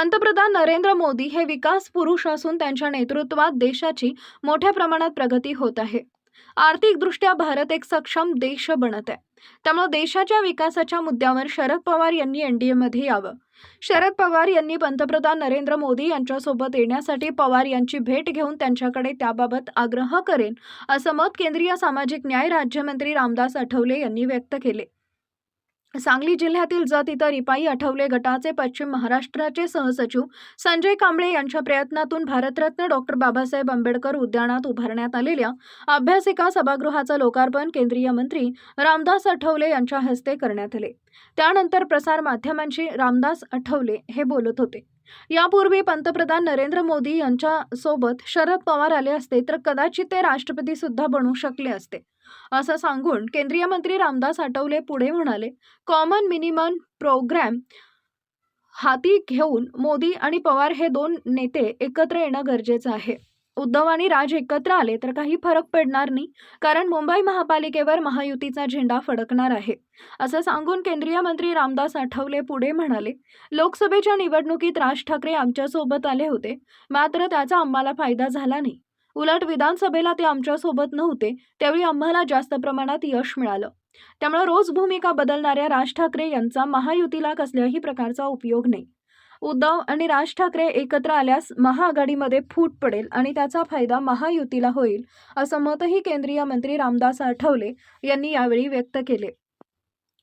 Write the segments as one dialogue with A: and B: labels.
A: पंतप्रधान नरेंद्र मोदी हे विकास पुरुष असून त्यांच्या नेतृत्वात देशाची मोठ्या प्रमाणात प्रगती होत आहे. आर्थिकदृष्ट्या भारत एक सक्षम देश बनत आहे. त्यामुळे देशाच्या विकासाच्या मुद्द्यावर शरद पवार यांनी एनडीएमध्ये यावं. शरद पवार यांनी पंतप्रधान नरेंद्र मोदी यांच्यासोबत येण्यासाठी पवार यांची भेट घेऊन त्यांच्याकडे त्याबाबत आग्रह करेन असं मत केंद्रीय सामाजिक न्याय राज्यमंत्री रामदास आठवले यांनी व्यक्त केले. सांगली जिल्ह्यातील जत इथं रिपाई आठवले गटाचे पश्चिम महाराष्ट्राचे सहसचिव संजय कांबळे यांच्या प्रयत्नातून भारतरत्न डॉक्टर बाबासाहेब आंबेडकर उद्यानात उभारण्यात आलेल्या अभ्यासिका सभागृहाचं लोकार्पण केंद्रीय मंत्री रामदास आठवले यांच्या हस्ते करण्यात आले. त्यानंतर प्रसार माध्यमांशी रामदास आठवले हे बोलत होते. यापूर्वी पंतप्रधान नरेंद्र मोदी यांच्या सोबत शरद पवार आले असते तर कदाचित ते राष्ट्रपती सुद्धा बनू शकले असते. असं सांगून केंद्रीय मंत्री रामदास आठवले पुढे म्हणाले कॉमन मिनिमम प्रोग्रॅम हाती घेऊन मोदी आणि पवार हे दोन नेते एकत्र येणं गरजेचं आहे. उद्धव आणि राज एकत्र आले तर काही फरक पडणार नाही कारण मुंबई महापालिकेवर महायुतीचा झेंडा फडकणार आहे. असं सांगून केंद्रीय मंत्री रामदास आठवले पुढे म्हणाले लोकसभेच्या निवडणुकीत राज ठाकरे आमच्यासोबत आले होते मात्र त्याचा आम्हाला फायदा झाला नाही. उलट विधानसभेला ते आमच्यासोबत नव्हते त्यावेळी आम्हाला जास्त प्रमाणात यश मिळालं. त्यामुळे रोज भूमिका बदलणाऱ्या राज ठाकरे यांचा महायुतीला कसल्याही प्रकारचा उपयोग नाही. उद्धव आणि राज ठाकरे एकत्र आल्यास महाआघाडीमध्ये फूट पडेल आणि त्याचा फायदा महायुतीला होईल असं मतही केंद्रीय मंत्री रामदास आठवले यांनी यावेळी व्यक्त केले.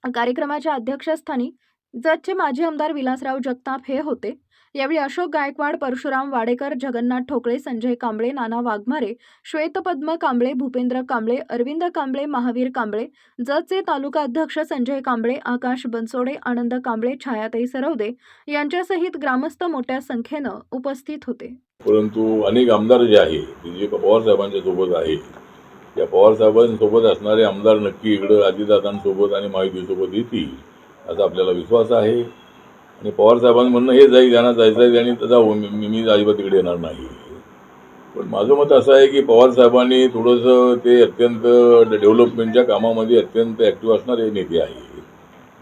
A: कार्यक्रमाच्या अध्यक्षस्थानी जतचे माजी आमदार विलासराव जगताप हे होते. यावेळी अशोक गायकवाड परशुराम वाडेकर जगन्नाथ ठोकळे संजय कांबळे नाना वाघमारे श्वेतपद्म कांबळे भूपेंद्र कांबळे अरविंद कांबळे महावीर कांबळे जतचे तालुका अध्यक्ष संजय कांबळे आकाश बनसोडे आनंद कांबळे छायाताई सरवदे यांच्यासहित ग्रामस्थ मोठ्या संख्येनं उपस्थित होते.
B: परंतु अनेक आमदार जे आहे जे पवार साहेबांच्या सोबत आहे त्या पवार साहेबांसोबत असणारे आमदार नक्की इकडं अजितदादांसोबत आणि माहितीसोबत येतील. असा आपल्याला विश्वास आहे. आणि पवार साहेबांचं म्हणणं हेच आहे जायचं आहे त्यांनी जाऊ मी मी- मी अजिबात तिकडे येणार नाही. पण माझं मत असं आहे की पवार साहेबांनी थोडंसं ते अत्यंत डेव्हलपमेंटच्या कामामध्ये अत्यंत ॲक्टिव्ह असणारे नेते आहे.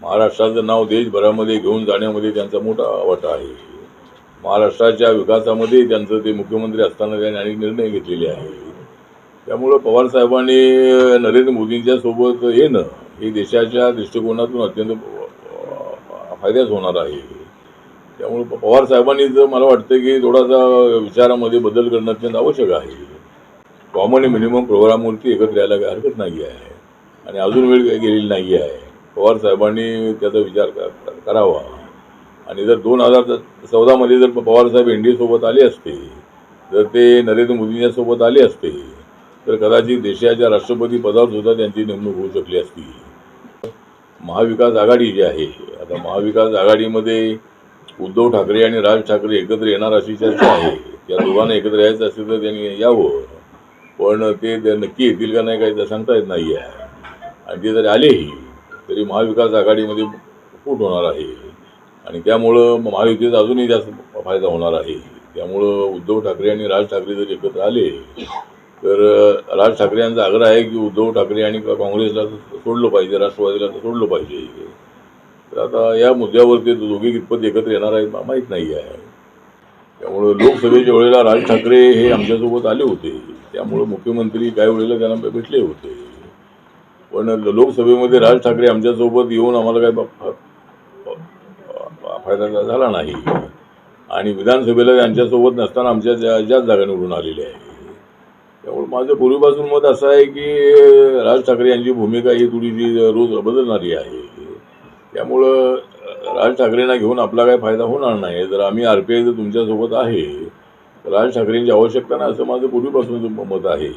B: महाराष्ट्राचं नाव देशभरामध्ये घेऊन जाण्यामध्ये त्यांचा मोठा वाटा आहे. महाराष्ट्राच्या विकासामध्ये त्यांचं ते मुख्यमंत्री असताना त्यांनी अनेक निर्णय घेतलेले आहेत. त्यामुळं पवार साहेबांनी नरेंद्र मोदींच्या सोबत येणं हे देशाच्या दृष्टिकोनातून अत्यंत फायद्याच होणार आहे. त्यामुळे पवार साहेबांनी जर मला वाटतं की थोडासा विचारामध्ये बदल करणं अत्यंत आवश्यक आहे. कॉमन मिनिमम प्रोग्रामवरती एकत्र यायला काही हरकत नाही आहे. आणि अजून वेळ काही गेलेली नाही आहे. पवार साहेबांनी त्याचा विचार करावा. आणि जर दोन हजार चौदामध्ये जर पवारसाहेब एन डी सोबत आले असते जर ते नरेंद्र मोदींच्यासोबत आले असते तर कदाचित देशाच्या राष्ट्रपती पदावर सुद्धा त्यांची नेमणूक होऊ शकली असती. महाविकास आघाडी जी आहे आता महाविकास आघाडीमध्ये उद्धव ठाकरे आणि राज ठाकरे एकत्र येणार अशी चर्चा आहे. त्या दोघांना एकत्र यायचं असेल तर त्यांनी यावं. पण ते नक्की येतील का नाही काही तर सांगता येत नाही आहे. आणि ते जरी आलेही तरी महाविकास आघाडीमध्ये फूट होणार आहे. आणि त्यामुळं महायुतीचा अजूनही जास्त फायदा होणार आहे. त्यामुळं उद्धव ठाकरे आणि राज ठाकरे जर एकत्र आले तर राज ठाकरे यांचा आग्रह आहे की उद्धव ठाकरे आणि काँग्रेसला सोडलं पाहिजे राष्ट्रवादीला सोडलं पाहिजे. तर आता या मुद्द्यावरती दोघे कितपत एकत्र येणार आहेत माहीत नाही आहे. त्यामुळं लोकसभेच्या वेळेला राज ठाकरे हे आमच्यासोबत आले होते. त्यामुळं मुख्यमंत्री काही वेळेला त्यांना भेटले होते. पण लोकसभेमध्ये राज ठाकरे आमच्यासोबत येऊन आम्हाला काय फायदा झाला नाही. आणि विधानसभेला त्यांच्यासोबत नसताना आमच्या ज्या ज्याच जागा निवडून आलेल्या आहे त्यामुळे माझं पूर्वीपासून मत असं आहे की राज ठाकरे यांची भूमिका ही थोडीशी रोज बदलणारी आहे. त्यामुळं राज ठाकरेंना घेऊन आपला काही फायदा होणार नाही. जर आम्ही आर पी आय जर तुमच्यासोबत आहे तर राज ठाकरेंची आवश्यकता नाही असं माझं पूर्वीपासून मत आहे.